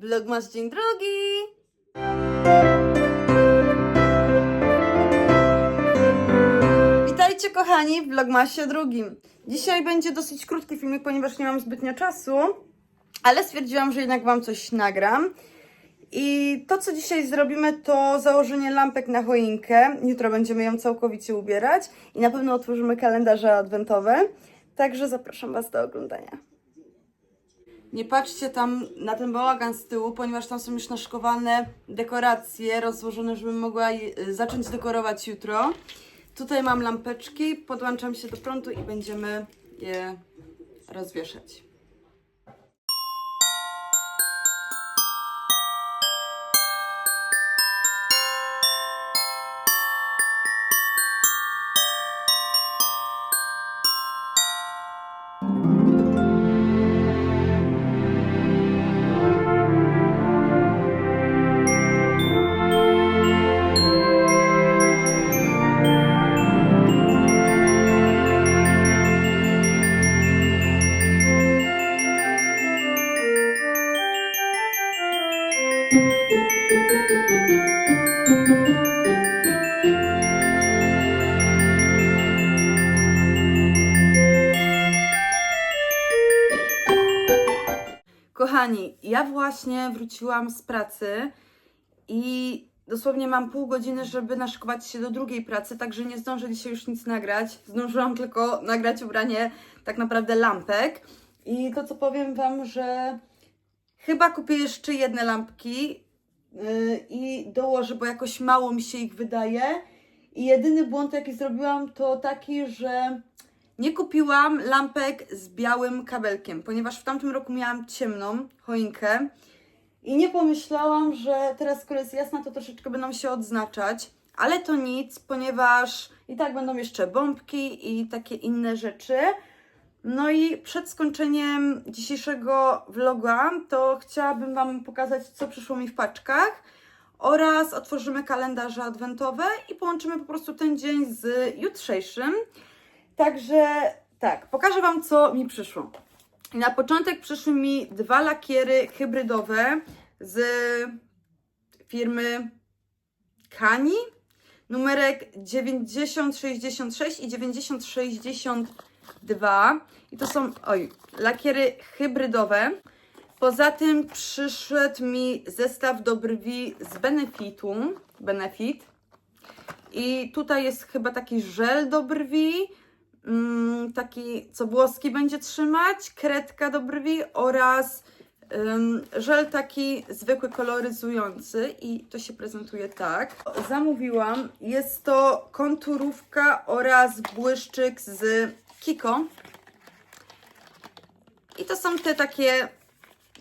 Vlogmas dzień drugi! Witajcie kochani w Vlogmasie drugim. Dzisiaj będzie dosyć krótki filmik, ponieważ nie mam zbytnio czasu, ale stwierdziłam, że jednak Wam coś nagram. I to, co dzisiaj zrobimy, to założenie lampek na choinkę. Jutro będziemy ją całkowicie ubierać i na pewno otworzymy kalendarze adwentowe. Także zapraszam Was do oglądania. Nie patrzcie tam na ten bałagan z tyłu, ponieważ tam są już naszkowane dekoracje rozłożone, żebym mogła y, zacząć dekorować jutro. Tutaj mam lampeczki, podłączam się do prądu i będziemy je rozwieszać. Właśnie wróciłam z pracy i dosłownie mam pół godziny, żeby naszkować się do drugiej pracy, także nie zdążę dzisiaj już nic nagrać. Zdążyłam tylko nagrać ubranie tak naprawdę lampek. I to co powiem Wam, że chyba kupię jeszcze jedne lampki yy, i dołożę, bo jakoś mało mi się ich wydaje. I jedyny błąd, jaki zrobiłam, to taki, że nie kupiłam lampek z białym kabelkiem, ponieważ w tamtym roku miałam ciemną choinkę i nie pomyślałam, że teraz, skoro jest jasna, to troszeczkę będą się odznaczać. Ale to nic, ponieważ i tak będą jeszcze bombki i takie inne rzeczy. No i przed skończeniem dzisiejszego vloga, to chciałabym Wam pokazać, co przyszło mi w paczkach. Oraz otworzymy kalendarze adwentowe i połączymy po prostu ten dzień z jutrzejszym. Także tak, pokażę Wam, co mi przyszło. Na początek przyszły mi dwa lakiery hybrydowe z firmy Kani. Numerek 9066 i 9062. I to są, oj, lakiery hybrydowe. Poza tym przyszedł mi zestaw do brwi z Benefitu. Benefit. I tutaj jest chyba taki żel do brwi, mm, taki co włoski będzie trzymać, kredka do brwi oraz żel taki zwykły koloryzujący i to się prezentuje tak. Zamówiłam, jest to konturówka oraz błyszczyk z Kiko. I to są te takie,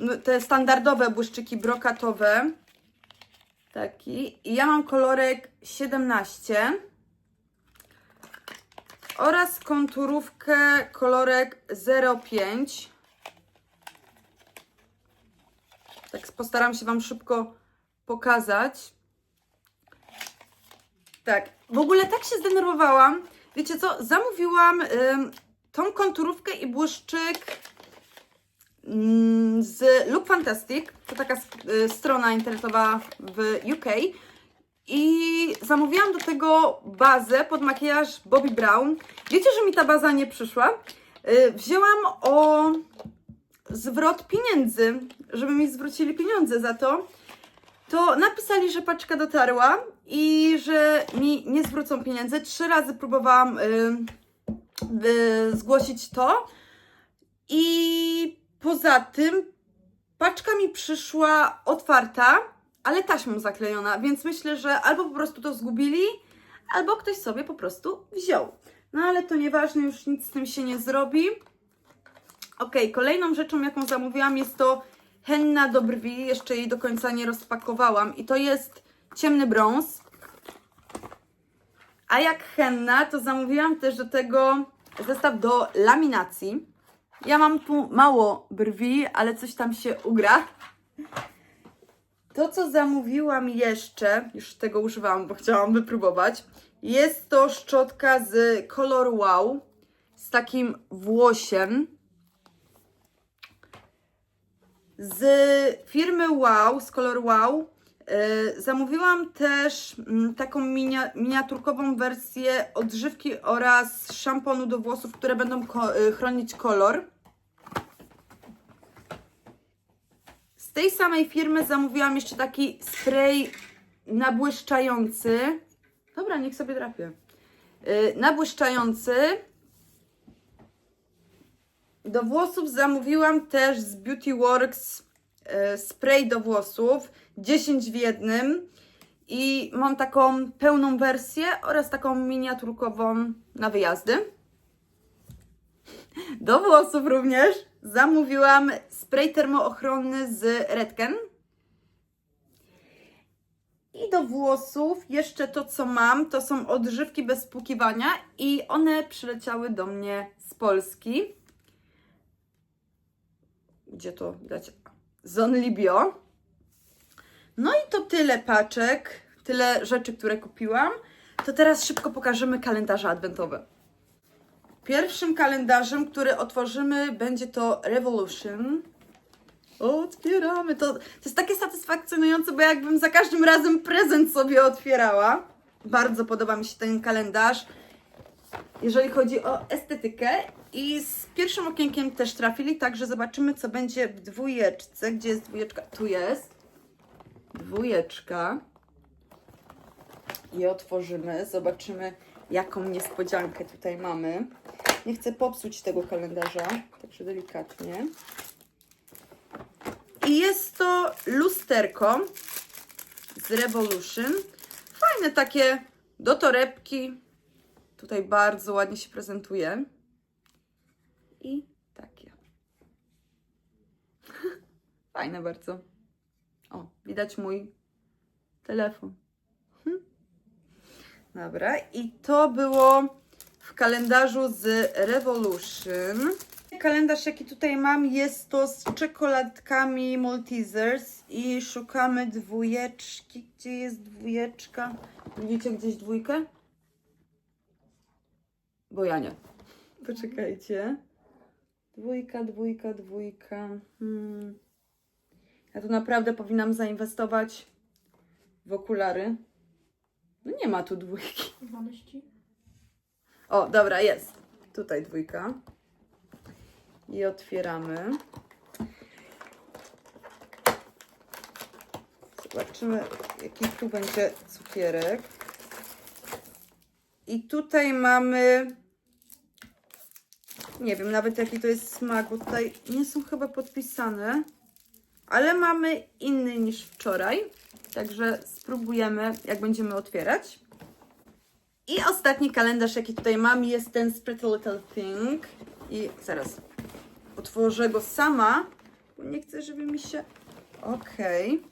no, te standardowe błyszczyki brokatowe. Taki. I ja mam kolorek 17 oraz konturówkę kolorek 05. Tak postaram się Wam szybko pokazać. Tak, w ogóle tak się zdenerwowałam. Wiecie co, zamówiłam ym, tą konturówkę i błyszczyk mm, z Look Fantastic. To taka y, strona internetowa w UK. I zamówiłam do tego bazę pod makijaż Bobbi Brown. Wiecie, że mi ta baza nie przyszła? Y, Wzięłam o zwrot pieniędzy, żeby mi zwrócili pieniądze za to. To napisali, że paczka dotarła i że mi nie zwrócą pieniędzy. Trzy razy próbowałam y, y, zgłosić to. I poza tym paczka mi przyszła otwarta, ale taśmą zaklejona, więc myślę, że albo po prostu to zgubili, albo ktoś sobie po prostu wziął. No ale to nieważne, już nic z tym się nie zrobi. Ok, kolejną rzeczą, jaką zamówiłam, jest to henna do brwi. Jeszcze jej do końca nie rozpakowałam. I to jest ciemny brąz. A jak henna, to zamówiłam też do tego zestaw do laminacji. Ja mam tu mało brwi, ale coś tam się ugra. To, co zamówiłam jeszcze, już tego używałam, bo chciałam wypróbować, jest to szczotka z Color Wow z takim włosiem. Z firmy Wow, z Color Wow, y, zamówiłam też mm, taką minia, miniaturkową wersję odżywki oraz szamponu do włosów, które będą ko- y, chronić kolor. Tej samej firmy zamówiłam jeszcze taki spray nabłyszczający. Dobra, niech sobie drapie. Yy, nabłyszczający. Do włosów zamówiłam też z Beauty Works yy, spray do włosów 10 w jednym. I mam taką pełną wersję oraz taką miniaturkową na wyjazdy. Do włosów również zamówiłam spray termoochronny z Redken. I do włosów jeszcze to, co mam, to są odżywki bez spłukiwania i one przyleciały do mnie z Polski. Gdzie to widać? Z Onlibio. No i to tyle paczek, tyle rzeczy, które kupiłam. To teraz szybko pokażemy kalendarze adwentowe. Pierwszym kalendarzem, który otworzymy, będzie to Revolution. Otwieramy to. To jest takie satysfakcjonujące, bo jakbym za każdym razem prezent sobie otwierała. Bardzo podoba mi się ten kalendarz, jeżeli chodzi o estetykę. I z pierwszym okienkiem też trafili, także zobaczymy, co będzie w dwójeczce. Gdzie jest dwójeczka? Tu jest. Dwójeczka. I otworzymy, zobaczymy, jaką niespodziankę tutaj mamy. Nie chcę popsuć tego kalendarza, także delikatnie. I jest to lusterko z Revolution. Fajne takie do torebki. Tutaj bardzo ładnie się prezentuje. I takie. Fajne bardzo. O, widać mój telefon. Hm. Dobra, i to było kalendarzu z Revolution. Kalendarz, jaki tutaj mam, jest to z czekoladkami Maltesers i szukamy dwójeczki. Gdzie jest dwójeczka? Widzicie gdzieś dwójkę? Bo ja nie. Poczekajcie. Dwójka, dwójka, dwójka. Hmm. Ja tu naprawdę powinnam zainwestować w okulary. No nie ma tu dwójki. Honesty. O, dobra, jest. Tutaj dwójka. I otwieramy. Zobaczymy, jaki tu będzie cukierek. I tutaj mamy. Nie wiem nawet jaki to jest smak, bo tutaj nie są chyba podpisane. Ale mamy inny niż wczoraj. Także spróbujemy, jak będziemy otwierać. I ostatni kalendarz, jaki tutaj mam, jest ten Pretty Little Thing. I zaraz otworzę go sama, bo nie chcę, żeby mi się. Okej.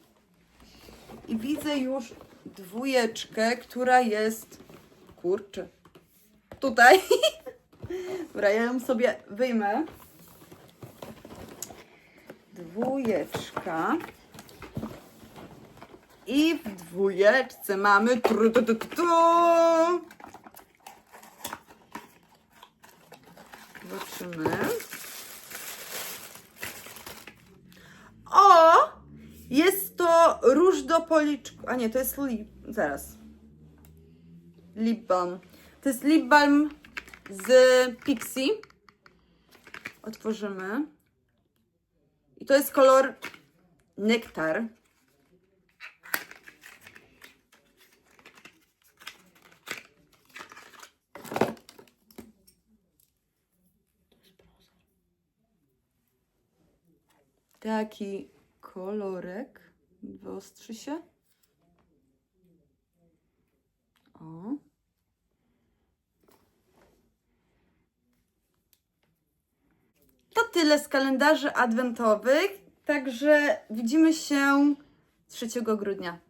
I widzę już dwójeczkę, która jest. Kurczę. Tutaj. Dobra, ja ją sobie wyjmę. Dwójeczka. I w dwójeczce mamy. tru, tu, tu, tu. Zobaczymy. O! Jest to róż do policzku. A nie, to jest lip. Zaraz. Lip balm. To jest lip balm z Pixie. Otworzymy. I to jest kolor nektar. Taki kolorek. Wyostrzy się. O. To tyle z kalendarzy adwentowych. Także widzimy się 3 grudnia.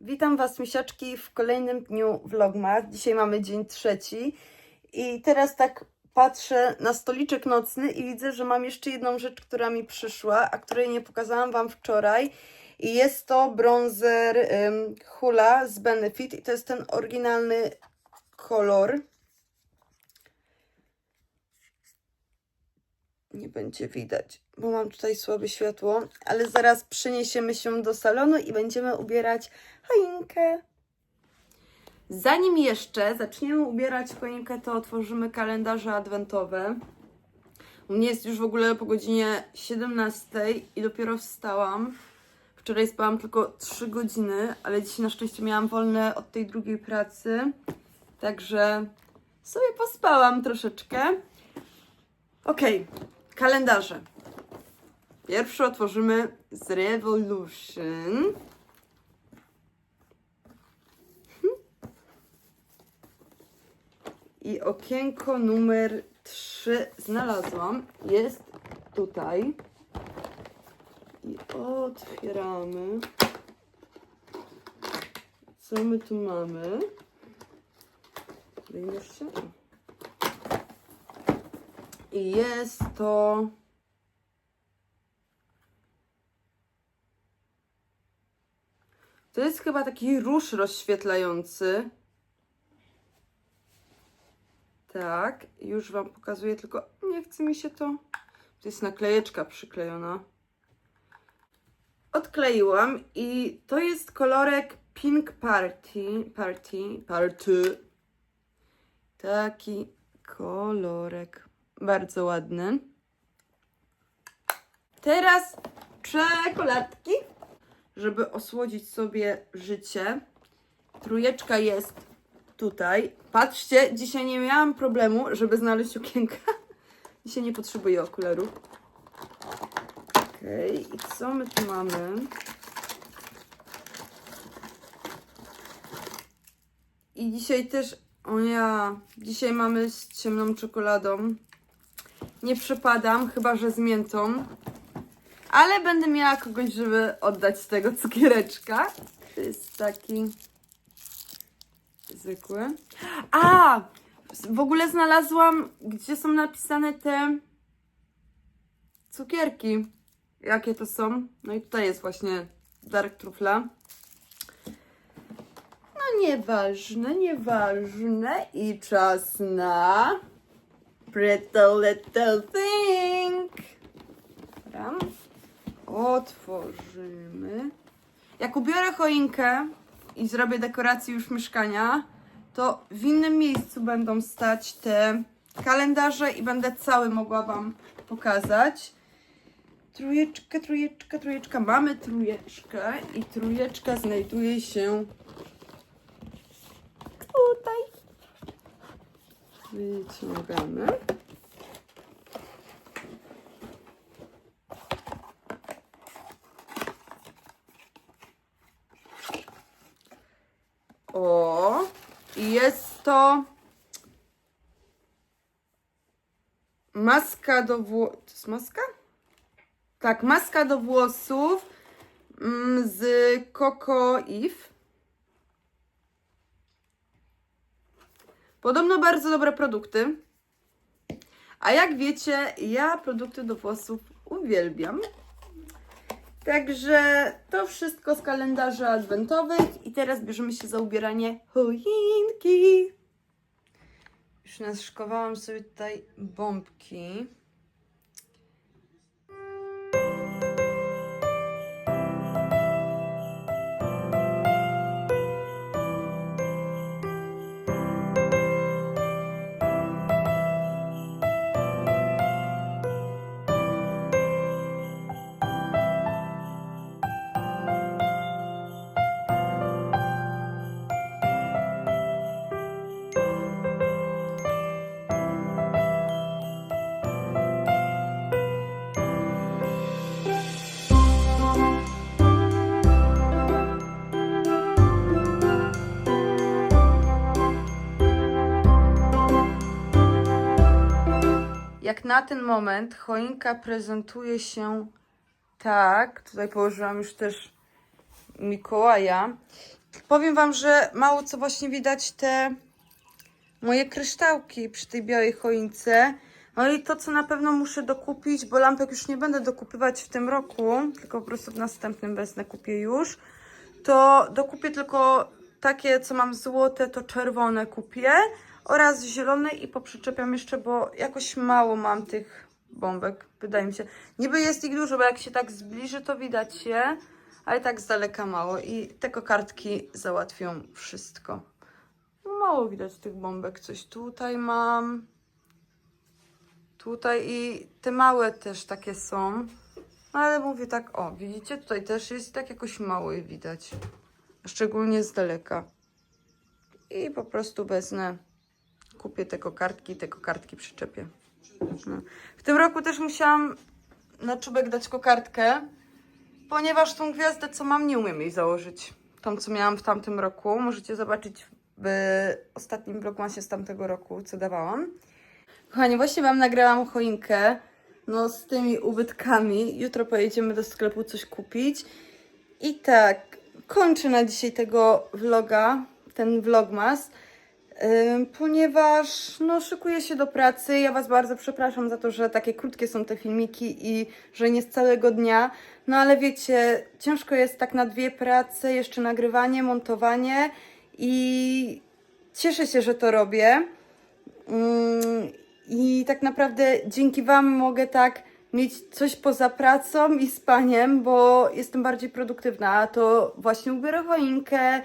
Witam Was, misiaczki, w kolejnym dniu vlogmas. Dzisiaj mamy dzień trzeci. I teraz tak patrzę na stoliczek nocny i widzę, że mam jeszcze jedną rzecz, która mi przyszła, a której nie pokazałam Wam wczoraj. I jest to bronzer ym, Hula z Benefit i to jest ten oryginalny kolor. Nie będzie widać. bo mam tutaj słabe światło, ale zaraz przeniesiemy się do salonu i będziemy ubierać choinkę. Zanim jeszcze zaczniemy ubierać choinkę, to otworzymy kalendarze adwentowe. U mnie jest już w ogóle po godzinie 17 i dopiero wstałam. Wczoraj spałam tylko 3 godziny, ale dzisiaj na szczęście miałam wolne od tej drugiej pracy. Także sobie pospałam troszeczkę. Okej, kalendarze. Pierwszy otworzymy z Revolution. I okienko numer 3 znalazłam. Jest tutaj. I otwieramy. Co my tu mamy? Wyjmiesz? I jest to. To jest chyba taki róż rozświetlający. Tak, już Wam pokazuję, tylko nie chce mi się to. To jest naklejeczka przyklejona. Odkleiłam i to jest kolorek Pink Party. Party. Party. Taki kolorek. Bardzo ładny. Teraz czekoladki, żeby osłodzić sobie życie. Trójeczka jest tutaj. Patrzcie, dzisiaj nie miałam problemu, żeby znaleźć okienka. Dzisiaj nie potrzebuję okularów. Okej, i co my tu mamy? I dzisiaj też, o ja, dzisiaj mamy z ciemną czekoladą. Nie przepadam, chyba że z miętą. Ale będę miała kogoś, żeby oddać z tego cukiereczka. To jest taki zwykły. A! W ogóle znalazłam, gdzie są napisane te cukierki. Jakie to są? No i tutaj jest właśnie Dark Truffle. No nieważne, nieważne. I czas na Pretty Little Thing. Otworzymy. Jak ubiorę choinkę i zrobię dekorację już mieszkania, to w innym miejscu będą stać te kalendarze i będę cały mogła Wam pokazać. Trójeczka, trójeczka, trójeczka. Mamy trójeczkę i trójeczka znajduje się tutaj. Wyciągamy. O, i jest to maska do włosów. To jest maska? Tak, maska do włosów mm, z Coco Eve. Podobno bardzo dobre produkty. A jak wiecie, ja produkty do włosów uwielbiam. Także to wszystko z kalendarzy adwentowych i teraz bierzemy się za ubieranie choinki. Już naszykowałam sobie tutaj bombki. Jak na ten moment choinka prezentuje się tak, tutaj położyłam już też Mikołaja. Powiem Wam, że mało co właśnie widać te moje kryształki przy tej białej choince. No i to, co na pewno muszę dokupić, bo lampek już nie będę dokupywać w tym roku, tylko po prostu w następnym wezmę kupię już, to dokupię tylko takie, co mam złote, to czerwone kupię oraz zielone i poprzyczepiam jeszcze, bo jakoś mało mam tych bombek, wydaje mi się. Niby jest ich dużo, bo jak się tak zbliży, to widać je, ale tak z daleka mało. I te kokardki załatwią wszystko. Mało widać tych bombek. Coś tutaj mam. Tutaj i te małe też takie są. No ale mówię tak, o, widzicie, tutaj też jest tak jakoś mało je widać. Szczególnie z daleka. I po prostu wezmę, kupię te kokardki, te kokardki przyczepię. No. W tym roku też musiałam na czubek dać kokardkę, ponieważ tą gwiazdę, co mam, nie umiem jej założyć. Tą, co miałam w tamtym roku. Możecie zobaczyć w ostatnim vlogmasie z tamtego roku, co dawałam. Kochani, właśnie Wam nagrałam choinkę, no z tymi ubytkami. Jutro pojedziemy do sklepu coś kupić. I tak, kończę na dzisiaj tego vloga, ten vlogmas, ponieważ no, szykuję się do pracy. Ja Was bardzo przepraszam za to, że takie krótkie są te filmiki i że nie z całego dnia. No ale wiecie, ciężko jest tak na dwie prace, jeszcze nagrywanie, montowanie i cieszę się, że to robię. I tak naprawdę dzięki Wam mogę tak mieć coś poza pracą i spaniem, bo jestem bardziej produktywna. A to właśnie ubiorę choinkę,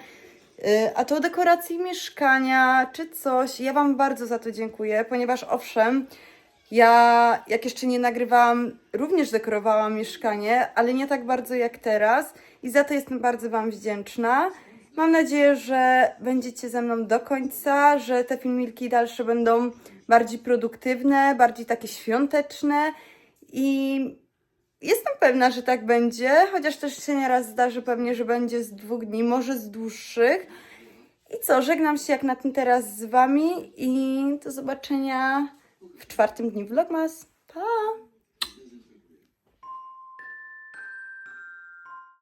a to dekoracji mieszkania czy coś. Ja Wam bardzo za to dziękuję, ponieważ owszem, ja jak jeszcze nie nagrywałam, również dekorowałam mieszkanie, ale nie tak bardzo jak teraz i za to jestem bardzo Wam wdzięczna. Mam nadzieję, że będziecie ze mną do końca, że te filmiki dalsze będą bardziej produktywne, bardziej takie świąteczne i jestem pewna, że tak będzie, chociaż też się nieraz zdarzy pewnie, że będzie z dwóch dni, może z dłuższych. I co, żegnam się jak na tym teraz z Wami i do zobaczenia w czwartym dniu Vlogmas. Pa!